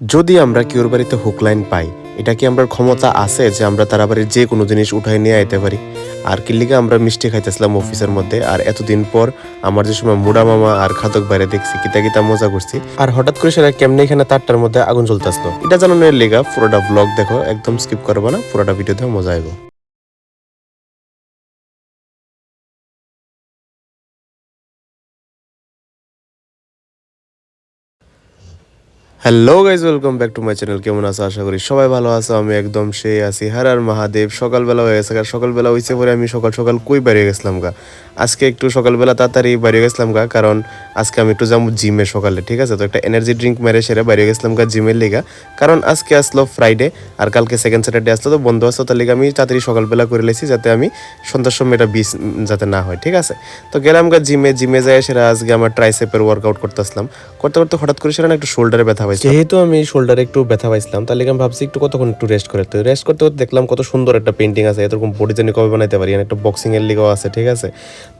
যদি আমরা কেউর বাড়িতে হুক লাইন পাই, এটা কি আমরা ক্ষমতা আছে যে আমরা তারা বাড়ির যে কোনো জিনিস উঠাই নিয়ে আইতে পারি? আর কিল্লিকে আমরা মিষ্টি খাইতেছিলাম অফিসের মধ্যে, আর এতদিন পর আমার যে সময় মুড়া মামা আর খাতক বাইরে দেখছি কিতা কিতা মজা করছি, আর হঠাৎ করে সেটা কেমনে এখানে তারটার মধ্যে আগুন জ্বলতে আসলো? এটা জানানোর লেগা পুরোটা ব্লগ দেখো, একদম স্কিপ করব না, পুরোটা ভিডিওতে মজা আইব। Hello guys welcome back to my channel কেমন আছো? আশা করি সবাই ভালো আছো। আমি একদম সেই আছি হার আর মহাদেব। সকালবেলা হয়ে গেছে সকালবেলা হয়েছে পরে আমি সকাল সকাল কই বেরিয়ে গেছিলাম গা? আজকে একটু সকালবেলা তাড়াতাড়ি বেরিয়ে গেছিলাম গা, কারণ আজকে আমি একটু যাব জিমে সকালে, ঠিক আছে? তো একটা এনার্জি ড্রিঙ্ক মেরে সেরে বেরিয়ে গেছিলাম গা জিমের লিগা। কারণ আজকে আসলো ফ্রাইডে আর কালকে সেকেন্ড স্যাটারডে আসলো, তো বন্ধ আসলো তার লিগে আমি তাড়াতাড়ি সকালবেলা করে লেছি যাতে আমি সন্ধ্যার সময় এটা বিষ যাতে না হয়, ঠিক আছে? তো গেলাম গা জিমে জিমে যায় সেরা আজকে আমার ট্রাইসেপের ওয়ার্কআউট করতে আসলাম। করতে করতে হঠাৎ করে সেটা একটু শোল্ডারে ব্যথা যেহেতু আমি শোল্ডারে একটু ব্যথা পাইছিলাম তাহলে আমি ভাবছি একটু কতক্ষণ একটু রেস্ট করে তো রেস্ট করতে করতে দেখলাম কত সুন্দর একটা পেন্টিং আছে, এরকম বডি জানি কবে বানাইতে পারি একটা বক্সিং এর লিগাও আছে, ঠিক আছে?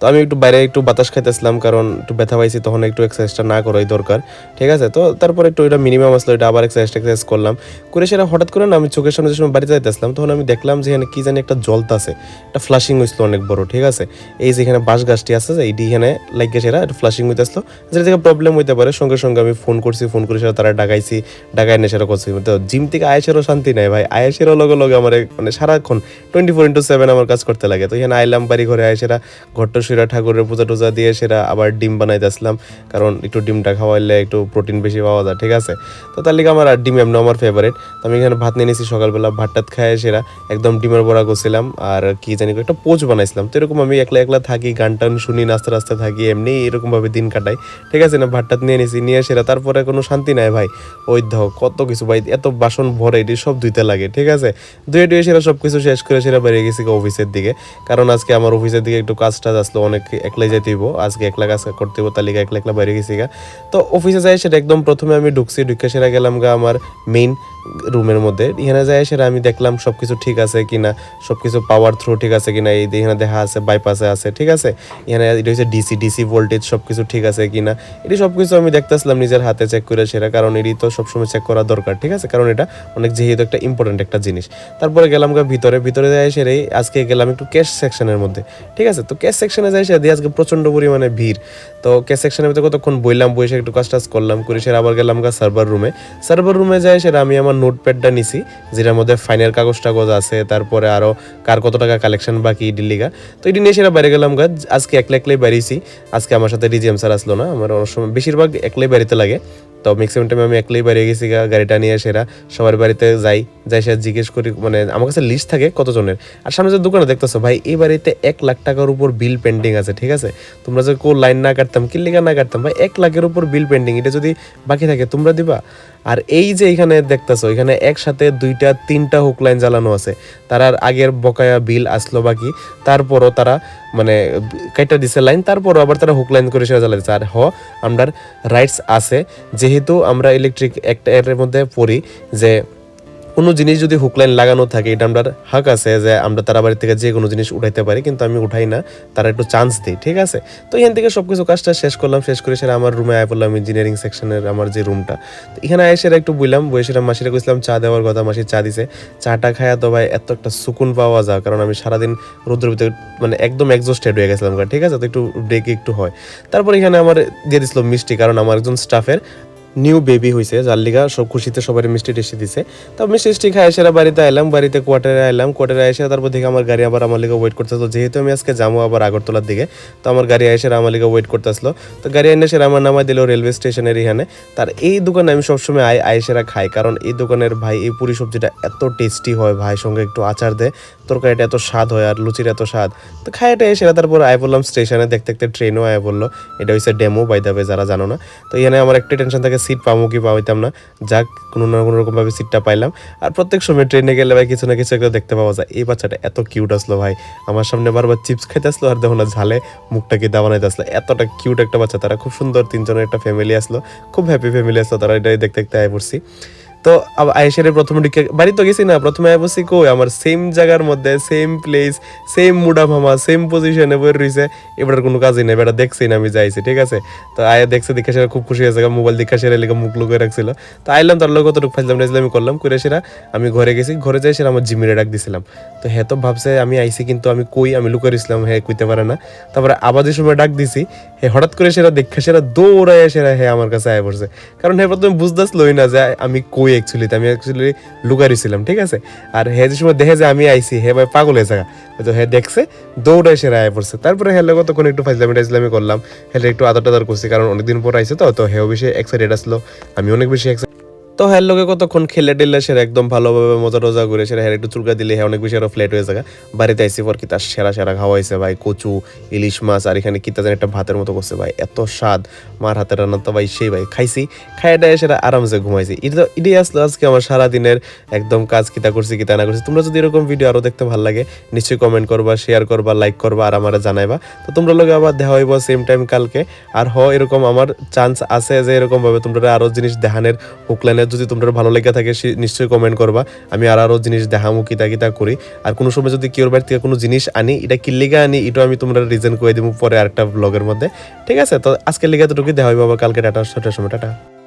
তো আমি একটু বাইরে একটু বাতাস খাইতেছিলাম, কারণ একটু ব্যথা পাইছি, তখন একটু এক্সারসাইজটা না করাই দরকার, ঠিক আছে? তো তারপর একটু এটা মিনিমাম আসলো এটা আবার এক্সারসাইজ এক্সারসাইজ করলাম। করে সেটা হঠাৎ করে না আমি চোখের সামনে যে সময় বাড়িতে যাইতেছিলাম, তখন আমি দেখলাম যে এখানে কি জানি একটা জলতাছে একটা ফ্লাশিং হয়েছিল অনেক বড়, ঠিক আছে? এই যে এখানে বাঁশ গাছটি আছে এইটি এখানে লাগে সেটা, একটা ফ্লাশিং হইতে আসলো যেটা থেকে প্রবলেম হইতে পারে। সঙ্গে সঙ্গে আমি ফোন করছি ফোন করে সেটা তারা ডাকাইছি, ডাকাই সেটা করছি। তো জিম থেকে আয়েসেরও শান্তি নাই ভাই। আয়েসেরও লগে লগে আমার মানে সারাক্ষণ টোয়েন্টি ফোর ইন্টু সেভেন আমার কাজ করতে লাগে। তো এখানে আইলাম বাড়ি ঘরে আয়েসেরা ঘট্ট সেরা ঠাকুরের পূজা টুজা দিয়ে সেরা আবার ডিম বানাইতে আসলাম। কারণ একটু ডিমটা খাওয়াইলে একটু প্রোটিন বেশি পাওয়া যায়, ঠিক আছে? তো তার লিগে আমার আর ডিম এমনি আমার ফেভারিট তো আমি এখানে ভাত নিয়ে নিয়েছি সকালবেলা ভাত টাত খাই সেরা একদম ডিমের বড়া করছিলাম। আর কি জানি একটা পোচ বানাইছিলাম। তো এরকম আমি একলা একলা থাকি, গান টান শুনি নাস্তা রাস্তা থাকি, এমনি এরকম ভাবে দিন কাটাই, ঠিক আছে? না, ভাত টাত নিয়ে নিয়েছি নিয়ে সেরা। তারপরে কোনো শান্তি নাই ভাই। ওই ধ কত কিছু ভাই, এত বাসন ভরে, এটি সব ধুইতে লাগে, ঠিক আছে? ধুয়ে টুয়ে সেরা সব কিছু শেষ করে সেরা বেরিয়ে গেছি অফিসের দিকে। কারণ আজকে আমার অফিসের দিকে একটু কাজ টাজ আসলো, অনেক একলাই যেতে হইব, আজকে একলা কাজ করতে হইব তালিকা একলা একলা বেরিয়ে গেছি গা। তো অফিসে যাই, সেটা একদম প্রথমে আমি ঢুকছি, ঢুকে সেরা গেলাম গা আমার মেইন রুমের মধ্যে। এখানে যাই সেটা আমি দেখলাম সব কিছু ঠিক আছে কিনা সব কিছু পাওয়ার থ্রু ঠিক আছে কিনা, এই এখানে দেখা আছে বাইপাসে আছে, ঠিক আছে? এখানে এটা হচ্ছে ডিসি ডিসি ভোল্টেজ সব কিছু ঠিক আছে কিনা, এটি সব কিছু আমি দেখতেছিলাম নিজের হাতে চেক করে সেটা, কারণ এটি তো সবসময় চেক করা দরকার, ঠিক আছে? কারণ এটা অনেক যেহেতু একটা ইম্পর্টেন্ট একটা জিনিস। তারপরে গেলাম গা ভিতরে ভিতরে যাই সেরে আজকে গেলাম একটু ক্যাশ সেকশনের মধ্যে, ঠিক আছে? তো ক্যাশ সেকশনে যাই সে দিয়ে আজকে প্রচণ্ড পরিমাণে ভিড়। তো ক্যাশ সেকশনের ভিতরে কতক্ষণ বইলাম, বসে একটু কাজ টাজ করলাম, করে সেরা আবার গেলাম গা সার্ভার রুমে সার্ভার রুমে যাই সেটা আমি আমার নোটপ্যাডটা নিছি, যেটার মধ্যে ফাইনের কাগজ টাগজ আছে, তারপরে আরও কার কত টাকা কালেকশন বাকি ডিল্লিগা তো এটি নিয়ে সেটা বাইরে গেলাম গা, আজকে একলা একলাই বেরিয়েছি আজকে আমার সাথে ডিজিএম স্যার আসলো না, আমার অনেক সময় বেশিরভাগ একলাই বাড়িতে লাগে। তো ম্যাক্সিমাম টাইম আমি একলাই বেরিয়ে গেছি গাড়িটা নিয়ে সেরা, সবার বাড়িতে যাই যাই সে জিজ্ঞেস করি মানে আমার কাছে লিস্ট থাকে কতজনের। আর সামনে যে দোকানে দেখতেছো, ভাই, এই বাড়িতে এক লাখ টাকার উপর বিল পেন্ডিং আছে, ঠিক আছে? তোমরা যে কোন লাইন না কাটতাম, কি লিগা না কাটতাম, ভাই, এক লাখের উপর বিল পেন্ডিং এটা যদি বাকি থাকে, তোমরা দিবা? আর এই যে এখানে দেখতেছো, এখানে একসাথে দুইটা, তিনটা হুক লাইন জ্বালানো আছে। তার আগের বকায়া বিল আসলো বাকি, তারপরও তারা মানে কাইটা দিছে লাইন তারপরও আবার তারা হুক লাইন করে সেটা জ্বালাইছে। আর হ, আমরার রাইটস আছে। যেহেতু আমরা ইলেকট্রিক একটা এর মধ্যে পড়ি যে কোনো জিনিস যদি হুক লাইন লাগানো থাকে, এটা আমরা হাক আছে যে আমরা তারা বাড়ি থেকে যে কোনো জিনিস উঠাইতে পারি, কিন্তু আমি উঠাই না, তারা একটু চান্স দিই, ঠিক আছে? তো এখান থেকে সব কিছু কাজটা শেষ করলাম, শেষ করে সেটা আমার রুমে আয় পড়লাম ইঞ্জিনিয়ারিং সেকশনের আমার যে রুমটা তো এখানে আয় সেটা একটু বললাম বই সেটা মাসিরা কইছিলাম, চা দেওয়ার কথা মাসি চা দিছে। চাটা খায়া তো ভাই এত একটা সুকুন পাওয়া যায়, কারণ আমি সারাদিন রোদ্রের ভিতরে মানে একদম এক্সস্টেড হয়ে গেছিলাম ঠিক আছে? তো একটু ব্রেক একটু হয়। তারপর এখানে আমার দিয়ে দিছিল মিষ্টি, কারণ আমার একজন স্টাফের নিউ বেবি হয়েছে যার লিগা সব খুশিতে সবাই মিষ্টি টেস্টি দিছে। তো মিষ্টি টিষ্টি খাই এসে বাড়িতে এলাম বাড়িতে কোয়ার্টারে এলাম কোয়ার্টারে এসে তারপর দেখে আমার গাড়ি আবার আমার লিগে ওয়েট করতে তো যেহেতু আমি আজকে যাব আবার আগরতলার দিকে, তো আমার গাড়ি এসে আমার লিগে ওয়েট করতে আসলো। তো গাড়ি এনে এসে আমার নামাই দিল রেলওয়ে স্টেশনের এখানে। তার এই দোকানে আমি সবসময় আই আয়েসেরা খাই, কারণ এই দোকানের ভাই, এই পুরি সবজিটা এত টেস্টি হয় ভাই, সঙ্গে একটু আচার দেয়। তরকারিটা এত স্বাদ হয় আর লুচির এত স্বাদ। তো খাই এটা এসে তারপর আয় বললাম স্টেশনে দেখতে দেখতে ট্রেনও আয় বলল। এটা হচ্ছে ডেমো বাই দাবে যারা জানো না। তো এখানে আমার একটা টেনশন থাকে সিট পাবো কি পাইতাম না। যাক, কোনো না কোনো রকমভাবে সিটটা পাইলাম। আর প্রত্যেক সময় ট্রেনে গেলে ভাই কিছু না কিছু একটা দেখতে পাওয়া যায়। এই বাচ্চাটা এত কিউট আসলো ভাই। আমার সামনে বারবার চিপস খাইতে আসলো আর দেখো না, ঝালে মুখটাকে দাবানাইতে আসলো। এতটা কিউট একটা বাচ্চা, তারা খুব সুন্দর তিনজনের একটা ফ্যামিলি আসলো। খুব হ্যাপি ফ্যামিলি আসলো তারা, এটাই দেখতে দেখতে আয় পড়ছি। তো আয়েসের প্রথমে ঢুকে বাড়ি তো গেছি না, প্রথমে বসি কই, আমার সেম জায়গার মধ্যে সেম প্লেস সেম মুডা মামা সেম পজিশনে বই রয়েছে এবার কোনো কাজই নেই বেটা দেখছি না আমি যাইছি, ঠিক আছে? তো আয় দেখছে, দেখে সেরা খুব খুশি হয়েছে মোবাইল দেখে সেরা লেগে মুখ লুকিয়ে রাখছিল। তো আইলাম, তার লোক কতটুকু ফাইলাম টাইছিলাম আমি করলাম করে সেরা, আমি ঘরে গেছি, ঘরে যাই সেরা আমার জিমিরে ডাক দিছিলাম। তো হ্যাঁ তো ভাবছে, আমি আইছি কিন্তু আমি কই, আমি লুকিয়ে রইছিলাম হ্যাঁ কইতে পারে না। তারপরে আবাদের সময় ডাক দিছি, হে হঠাৎ করে সেরা দেখে সেরা দৌড়ায় সেরা হ্যাঁ আমার কাছে আয় পড়ছে কারণ হ্যাঁ প্রথমে বুঝতেছিলই না যে আমি কই অ্যাকচুয়ালি আমি অ্যাকচুয়ালি লুকারিছিলাম ঠিক আছে? আর হে যে সময় দেখে যে আমি আইছি হে ভাই পাগল হয়ে জায়গা তো হে দেখছে, দৌড়ায় সে রায় পড়ছে। তারপরে হেলে তখন একটু ফাইজলামি টাইজলামি করলাম। হেলে একটু আদর টাদার করছি, কারণ অনেকদিন পর আইসে তো তো হেও বেশি এক্সাইটেড আসলো। আমি অনেক বেশি excited তো হ্যাঁ লোকে কতক্ষণ খেলে টেলে সেরা একদম ভালোভাবে মজা টজা করে সেরা হ্যাঁ একটু চুলকা দিলে হ্যাঁ অনেক বেশি আরও ফ্ল্যাট হয়ে যায় বাড়িতে আইসি পর কি তার সেরা সেরা খাওয়া হয়েছে ভাই, কচু, ইলিশ মাছ আর এখানে কিতা যেন একটা ভাতের মতো করছে ভাই, এত স্বাদ। মার হাতের রান্না তো ভাই সেই ভাই, খাইছি খাইটা সেরা আরামসে ঘুমাইছি। এটা এটাই আসলো আজকে আমার সারা দিনের একদম কাজ কিতা করছি কিতা না করছি। তোমরা যদি এরকম ভিডিও আরও দেখতে ভালো লাগে, নিশ্চয়ই কমেন্ট করবা শেয়ার করবা লাইক করবা আর আমার জানাইবা। তো তোমরা লোকে আবার দেখা হইব সেম টাইম কালকে। আর হ, এরকম আমার চান্স আছে যে এরকম ভাবে তোমরা আরও জিনিস দেখানের হুকলাইনের যদি তোমরা ভালো লেগে থাকে সে নিশ্চয়ই কমেন্ট করবা। আমি আর আরও জিনিস দেখামু কিতা কিতা করি। আর কোনো সময় যদি কেউ বাড়ি থেকে কোনো জিনিস আনি, এটা কি লিগা আনি, এটাও আমি তোমরা রিজন করে দেবো পরে আরেকটা ব্লগের মধ্যে। ঠিক আছে? তো আজকের লিগা এতটুকুই। দেখা হবে আবার কালকে টাটা ছটার সময়। টাটা।